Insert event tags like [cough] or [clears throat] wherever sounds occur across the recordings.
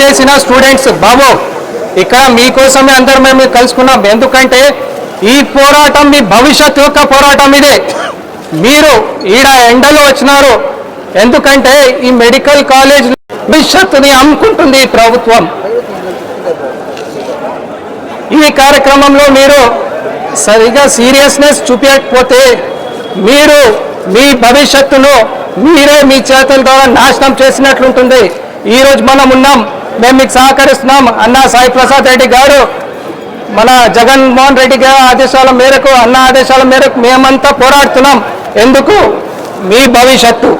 చేసిన స్టూడెంట్స్ బాబు ఇక్కడ మీకోసమే అందరం మేము కలుసుకున్నాం. ఎందుకంటే ఈ పోరాటం మీ భవిష్యత్ యొక్క పోరాటం ఇదే. మీరు ఈడ ఎండలో వచ్చినారు. ఎందుకంటే ఈ మెడికల్ కాలేజ్ భవిష్యత్తుని అమ్ముకుంటుంది ఈ ప్రభుత్వం. ఈ కార్యక్రమంలో మీరు సరిగా సీరియస్నెస్ చూపించకపోతే మీరు మీ భవిష్యత్తును మీరే మీ చేతుల ద్వారా నాశనం చేసినట్లుంటుంది. ఈ రోజు మనం ఉన్నాం. మేము మీకు సహకరిస్తున్నాం. అన్నా సాయి ప్రసాద్ రెడ్డి గారు మన జగన్మోహన్ రెడ్డి గారి ఆదేశాల మేరకు అన్న ఆదేశాల మేరకు మేమంతా పోరాడుతున్నాం. ఎందుకు? మీ భవిష్యత్తు.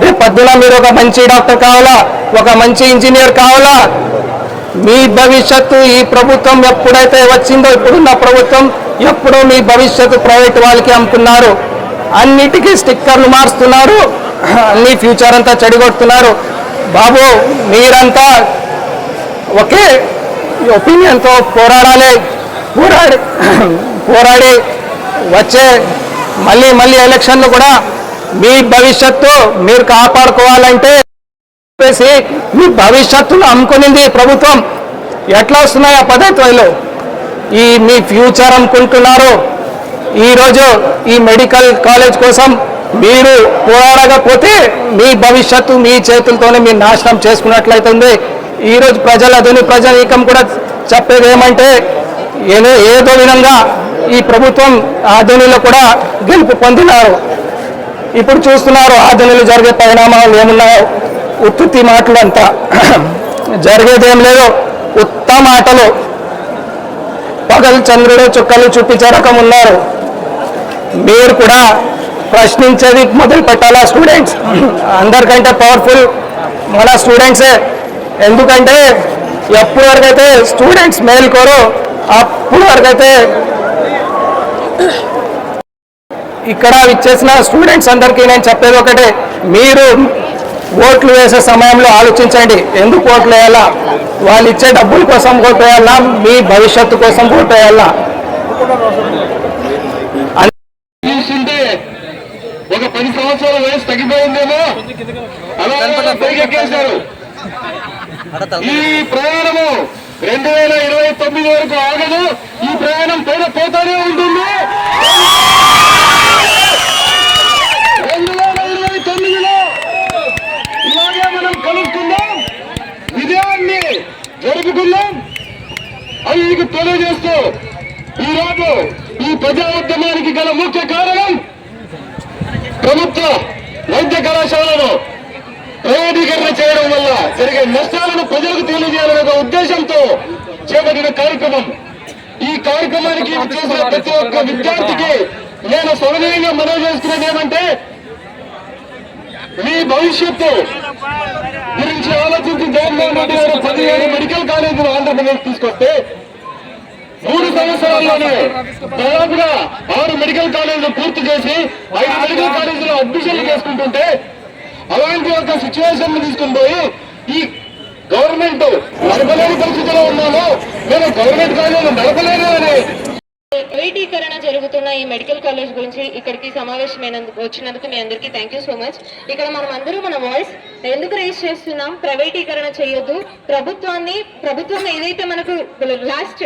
రేపు పొద్దున మీరు ఒక మంచి డాక్టర్ కావాలా? ఒక మంచి ఇంజనీర్ కావాలా? మీ భవిష్యత్తు ఈ ప్రభుత్వం ఎప్పుడైతే వచ్చిందో ఇప్పుడున్న ప్రభుత్వం ఎప్పుడో మీ భవిష్యత్తు ప్రైవేట్ వాళ్ళకి అమ్ముకున్నారు. అన్నిటికీ స్టిక్కర్లు మారుస్తున్నారు. అన్ని ఫ్యూచర్ అంతా చెడగొడుతున్నారు. బాబు మీరంతా ఒకే ఒపీనియన్తో పోరాడాలి. పోరాడి పోరాడి వచ్చే మళ్ళీ మళ్ళీ ఎలక్షన్లు కూడా మీ భవిష్యత్తు మీరు కాపాడుకోవాలంటే చెప్పేసి మీ భవిష్యత్తును అమ్ముకునింది ప్రభుత్వం. ఎట్లా వస్తున్నాయి ఆ పద్ధతిలో? ఈ మీ ఫ్యూచర్ అనుకుంటున్నారు. ఈరోజు ఈ మెడికల్ కాలేజ్ కోసం మీరు పోరాడకపోతే మీ భవిష్యత్తు మీ చేతులతోనే మీరు నాశనం చేసుకున్నట్లయితుంది. ఈరోజు ప్రజల అదని ప్రజానీకం కూడా చెప్పేది ఏమంటే ఏదో ఏదో విధంగా ఈ ప్రభుత్వం ఆధునిలో కూడా గెలుపు పొందినారు. ఇప్పుడు చూస్తున్నారు ఆధునిలో జరిగే పరిణామాలు ఏమున్నాయో ఉత్తుత్తి మాటలు అంతా [clears throat] జరిగేదేం లేదు ఉత్త మాటలు. పగలు చంద్రుడు చుక్కలు చూపించే రకం ఉన్నారు. మీరు కూడా ప్రశ్నించేది మొదలు పెట్టాలా స్టూడెంట్స్ అందరికంటే పవర్ఫుల్ మన స్టూడెంట్సే ఎందుకంటే ఎప్పుడు వరకైతే స్టూడెంట్స్ మేల్కోరో అప్పుడు వరకైతే ఇక్కడ ఇచ్చేసిన స్టూడెంట్స్ అందరికీ నేను చెప్పేది ఒకటే. మీరు ఓట్లు వేసే సమయంలో ఆలోచించండి. ఎందుకు ఓట్లు వేయాలా? వాళ్ళు ఇచ్చే డబ్బుల కోసం ఓటు వేయాలా? మీ భవిష్యత్తు కోసం ఓటు వేయాలా? ఒక పది సంవత్సరాల వయసు తగ్గిపోయిందేమో. అలా ఈ ప్రయాణము రెండు వేల ఇరవై తొమ్మిది వరకు ఆగదు. ఈ ప్రయాణం పేద పోతానే ఉంటుంది. రెండు వేల ఇరవై తొమ్మిదిలో ఇలాగే మనం కలుసుకుందాం. విజయాన్ని జరుపుకుందాం. అని మీకు తెలియజేస్తూ ఈ రోజు ఈ ప్రజా ఉద్యమానికి గల ముఖ్య కారణం ప్రభుత్వ వైద్య కళాశాలలో ప్రైవేటీకరణ చేయడం వల్ల జరిగే నష్టాలను ప్రజలకు తెలియజేయాలనే ఒక ఉద్దేశంతో చేపట్టిన కార్యక్రమం. ఈ కార్యక్రమానికి చేసిన ప్రతి ఒక్క విద్యార్థికి నేను సౌదర్యంగా మనవి చేసుకునేది ఏమంటే మీ భవిష్యత్తు గురించి ఆలోచించి జగన్మోహన్ రెడ్డి గారు పదిహేను మెడికల్ కాలేజీలు ఆంధ్రప్రదేశ్ తీసుకొస్తే మూడు సంవత్సరాల్లోనే దాదాపుగా ఆరు మెడికల్ కాలేజీలు పూర్తి చేసి ఐదు మెడికల్ కాలేజీలో అడ్మిషన్లు చేసుకుంటుంటే అలాంటి ఒక సిచ్యువేషన్ తీసుకుని పోయి ఈ గవర్నమెంట్ నడపలేని పరిస్థితిలో ఉన్నాము నేను గవర్నమెంట్ కాలేజీలు నడపలేదు అని. ప్రైవేటీకరణ జరుగుతున్న ఈ మెడికల్ కాలేజ్ గురించి ఇక్కడికి సమావేశమైనందుకు వచ్చినందుకు మీ అందరికీ థ్యాంక్ యూ సో మచ్ ఇక్కడ మనం అందరూ మన వాయిస్ ఎందుకు రేస్ చేస్తున్నాం? ప్రైవేటీకరణ చేయొద్దు. ప్రభుత్వాన్ని ప్రభుత్వం ఏదైతే మనకు లాస్ట్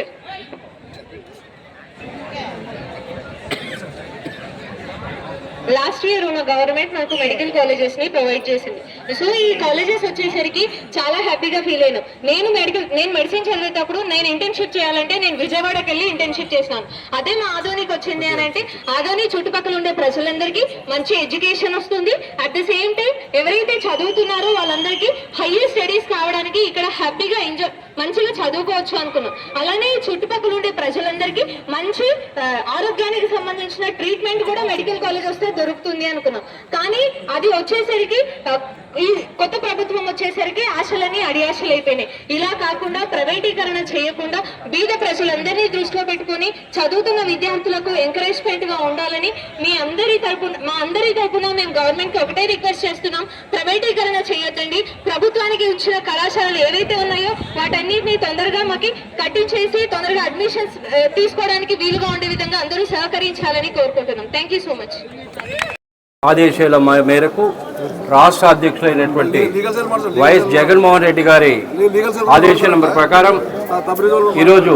లాస్ట్ ఇయర్ ఉన్న గవర్నమెంట్ నాకు మెడికల్ కాలేజెస్ని ప్రొవైడ్ చేసింది. సో ఈ కాలేజెస్ వచ్చేసరికి చాలా హ్యాపీగా ఫీల్ అయినా. నేను మెడికల్ నేను మెడిసిన్ చదివేటప్పుడు నేను ఇంటర్న్షిప్ చేయాలంటే నేను విజయవాడకి వెళ్ళి ఇంటర్న్షిప్ చేసినాను. అదే మా ఆధోనికి వచ్చింది అని అంటే ఆధోని చుట్టుపక్కల ఉండే ప్రజలందరికీ మంచి ఎడ్యుకేషన్ వస్తుంది. అట్ ద సేమ్ టైం ఎవరైతే చదువుతున్నారో వాళ్ళందరికీ హైయెస్ట్ స్టడీస్ ఇక్కడ హ్యాపీగా ఎంజాయ్ మంచిగా చదువుకోవచ్చు అనుకున్నాం. అలానే ఈ చుట్టుపక్కల ఉండే ప్రజలందరికీ మంచి ఆరోగ్యానికి సంబంధించిన ట్రీట్మెంట్ కూడా మెడికల్ కాలేజ్ వస్తే దొరుకుతుంది అనుకున్నాం. కానీ అది వచ్చేసరికి ఈ కొత్త ప్రభుత్వం వచ్చేసరికి ఆశలన్నీ అడియాశలు అయిపోయినాయి ఇలా కాకుండా ప్రైవేటీకరణ చేయకుండా బీద ప్రజలందరినీ దృష్టిలో పెట్టుకొని చదువుతున్న విద్యార్థులకు ఎంకరేజ్మెంట్గా ఉండాలని మీ అందరి తరపున మా అందరి తరపున మేము గవర్నమెంట్కి ఒకటే రిక్వెస్ట్ చేస్తున్నాం. ప్రైవేటీకరణ చేయొద్దండి. ప్రభుత్వానికి ఇచ్చిన కళాశాలలు ఏవైతే ఉన్నాయో వాటన్నిటిని తొందరగా మాకి కట్టించేసి తొందరగా అడ్మిషన్స్ eh, తీసుకోవడానికి వీలుగా ఉండే విధంగా అందరూ సహకరించాలని కోరుకుంటున్నాం. థ్యాంక్ యూ సో మచ్ ఆదేశాల మేరకు రాష్ట్ర అధ్యక్షులైనటువంటి వైఎస్ జగన్మోహన్ రెడ్డి గారి ఆదేశాల నెంబర్ ప్రకారం ఈరోజు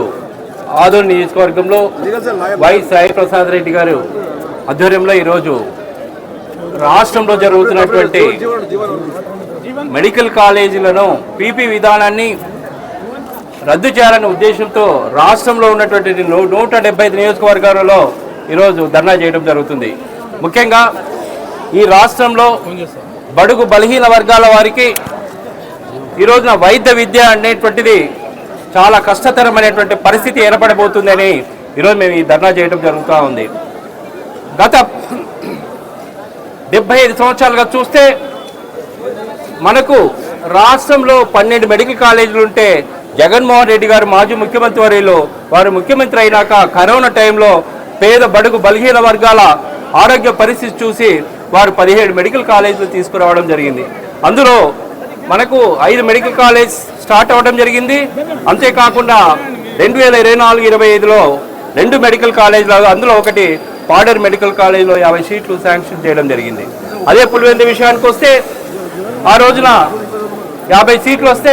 ఆదోని నియోజకవర్గంలో వైఎస్ సాయి ప్రసాద్ రెడ్డి గారు ఆధ్వర్యంలో ఈరోజు రాష్ట్రంలో జరుగుతున్నటువంటి మెడికల్ కాలేజీలను పీపీ విధానాన్ని రద్దు చేయాలనే ఉద్దేశంతో రాష్ట్రంలో ఉన్నటువంటి నూట డెబ్బై ఐదు నియోజకవర్గాలలో ఈరోజు ధర్నా చేయడం జరుగుతుంది. ముఖ్యంగా ఈ రాష్ట్రంలో బడుగు బలహీన వర్గాల వారికి ఈ రోజున వైద్య విద్య అనేటువంటిది చాలా కష్టతరమైనటువంటి పరిస్థితి ఏర్పడబోతుందని ఈరోజు మేము ఈ ధర్నా చేయడం జరుగుతూ ఉంది. గత డెబ్బై ఐదు సంవత్సరాలుగా చూస్తే మనకు రాష్ట్రంలో పన్నెండు మెడికల్ కాలేజీలు ఉంటే జగన్మోహన్ రెడ్డి గారు మాజీ ముఖ్యమంత్రి వారిలో వారు ముఖ్యమంత్రి అయినాక కరోనా టైంలో పేద బడుగు బలహీన వర్గాల ఆరోగ్య పరిస్థితి చూసి వారు పదిహేడు మెడికల్ కాలేజీలు తీసుకురావడం జరిగింది. అందులో మనకు ఐదు మెడికల్ కాలేజ్ స్టార్ట్ అవ్వడం జరిగింది. అంతేకాకుండా రెండు వేల ఇరవై నాలుగు ఇరవై ఐదులో రెండు మెడికల్ కాలేజీలు అందులో ఒకటి పాడర్ మెడికల్ కాలేజీలో యాభై సీట్లు శాంక్షన్ చేయడం జరిగింది. అదే పులివెందు విషయానికి వస్తే ఆ రోజున యాభై సీట్లు వస్తే